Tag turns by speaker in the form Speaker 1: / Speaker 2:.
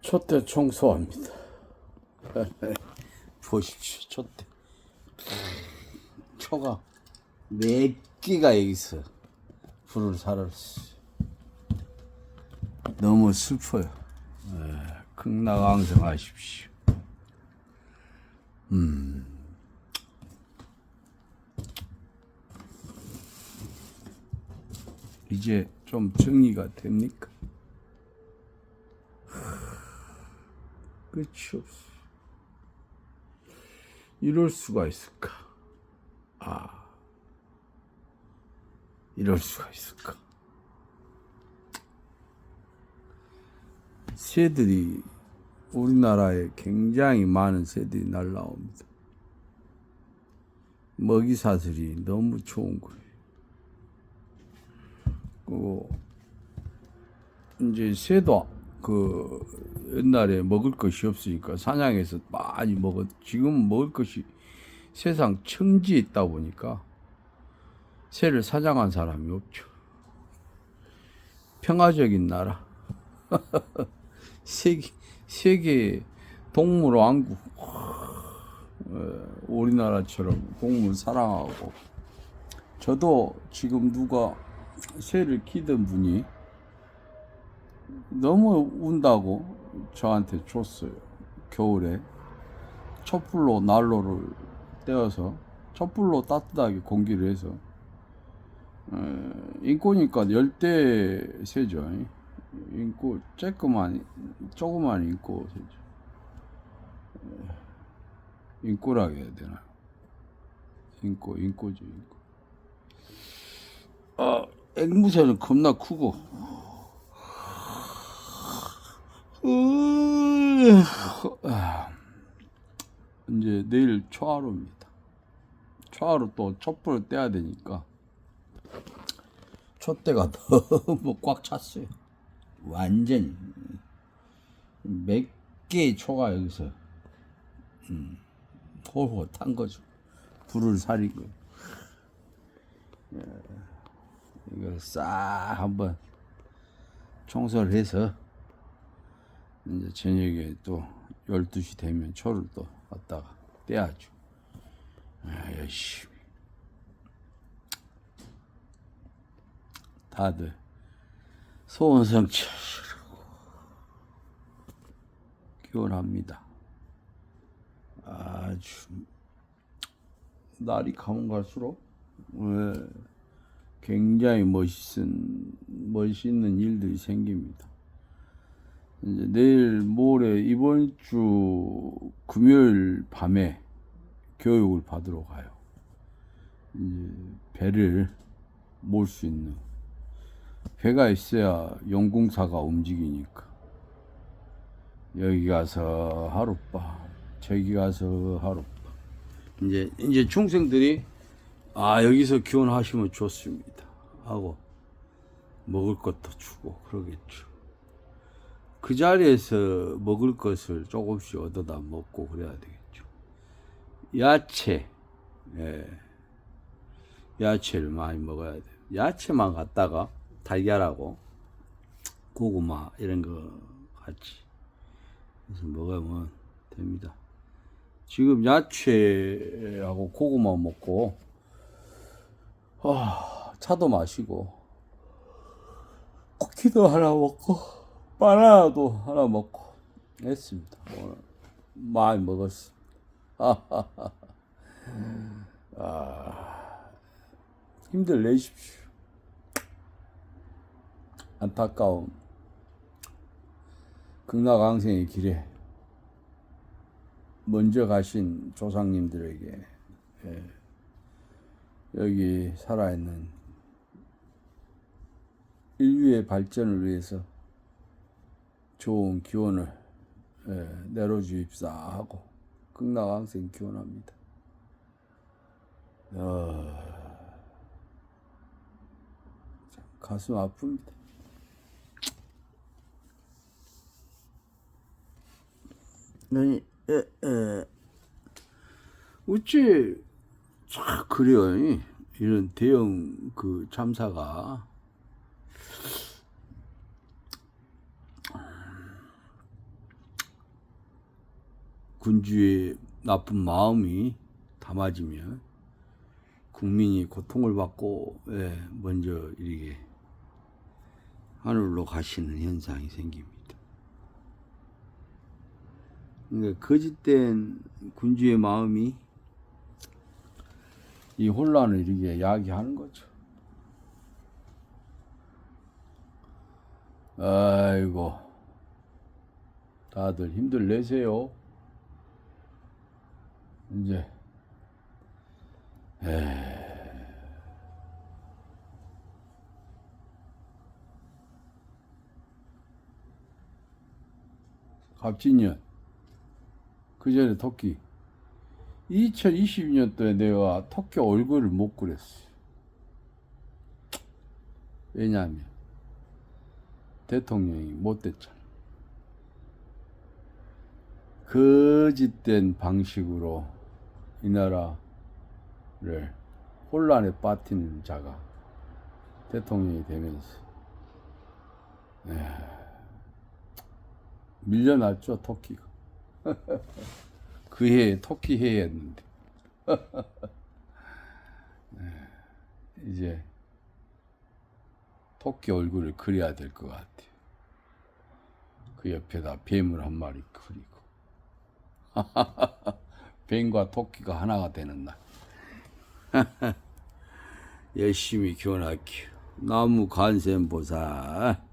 Speaker 1: 촛대 청소합니다. 보십시오, 촛대. 초가 몇 개가 여기서 불을 살았어. 너무 슬퍼요. 에, 극락왕성하십시오. 이제 좀 정리가 됩니까? 끝이 없어. 이럴 수가 있을까? 아, 이럴 수가 있을까? 새들이 우리나라에 굉장히 많은 새들이 날라옵니다. 먹이사슬이 너무 좋은 거예요. 그리고 이제 새도 그 옛날에 먹을 것이 없으니까 사냥해서 많이 먹었 지금 먹을 것이 세상 청지에 있다 보니까 새를 사냥한 사람이 없죠. 평화적인 나라. 세계 세계 동물 왕국. 어, 우리나라처럼 동물 사랑하고 저도 지금 누가 새를 키던 분이 너무 운다고 저한테 줬어요. 겨울에 촛불로 난로를 떼어서 촛불로 따뜻하게 공기를 해서 에, 인꼬니까 열대 새죠. 인꼬 쬐끄만 조그만 인꼬 새죠. 에, 인꼬라고 해야 되나? 인꼬 인꼬죠 인꼬. 아 앵무새는 겁나 크고 으, 아, 이제 내일 초하루입니다. 초하루 또 촛불을 떼야 되니까 촛대가 너무 꽉 찼어요. 완전 몇 개의 초가 여기서 음, 홀홀 탄 거죠. 불을 살린 거. 예, 이걸 싹 한번 청소를 해서 이제 저녁에 또 12시 되면 초를 또 갖다가 떼야죠. 아, 열심히. 다들 소원 성취하시라고 기원합니다. 아주 날이 가면 갈수록 예, 굉장히 멋있은 멋있는 일들이 생깁니다. 이제 내일 모레 이번 주 금요일 밤에 교육을 받으러 가요. 배를 몰 수 있는 배가 있어야 용궁사가 움직이니까 여기 가서 하룻밤 저기 가서 하룻밤 이제 이제 중생들이 아 여기서 기원하시면 좋습니다 하고 먹을 것도 주고 그러겠죠. 그 자리에서 먹을 것을 조금씩 얻어다 먹고 그래야 되겠죠. 야채, 예. 야채를 많이 먹어야 돼요. 야채만 갖다가 달걀하고 고구마 이런 거 같이 먹으면 됩니다. 지금 야채하고 고구마 먹고 아, 차도 마시고 쿠키도 하나 먹고 바나나도 하나 먹고 했습니다. 오늘 많이 먹었어. 아, 힘들 내십시오. 안타까운 극락왕생의 길에 먼저 가신 조상님들에게 예, 여기 살아있는 인류의 발전을 위해서 좋은 기원을 예, 내려주입사 하고 극락왕생 기원합니다. 어, 참 가슴 아픕니다. 아니, 에, 에, 어찌 참 그래요. 이. 이런 대형 그 참사가 군주의 나쁜 마음이 담아지면 국민이 고통을 받고 예, 먼저 이렇게 하늘로 가시는 현상이 생깁니다. 그러니까 거짓된 군주의 마음이 이 혼란을 이렇게 야기하는 거죠. 아이고, 다들 힘들 내세요. 이제, 갑진년, 그 전에 토끼. 2022년도에 내가 토끼 얼굴을 못 그렸어요. 왜냐하면 대통령이 못 됐잖아. 거짓된 방식으로 이 나라를 혼란에 빠뜨리는 자가 대통령이 되면서 에, 밀려났죠 토끼가. 그 해에 토끼 해였는데 에, 이제 토끼 얼굴을 그려야 될 것 같아요. 그 옆에다 뱀을 한 마리 그리고 뱀과 토끼가 하나가 되는 날 열심히 교훈할게요. 나무 간센보살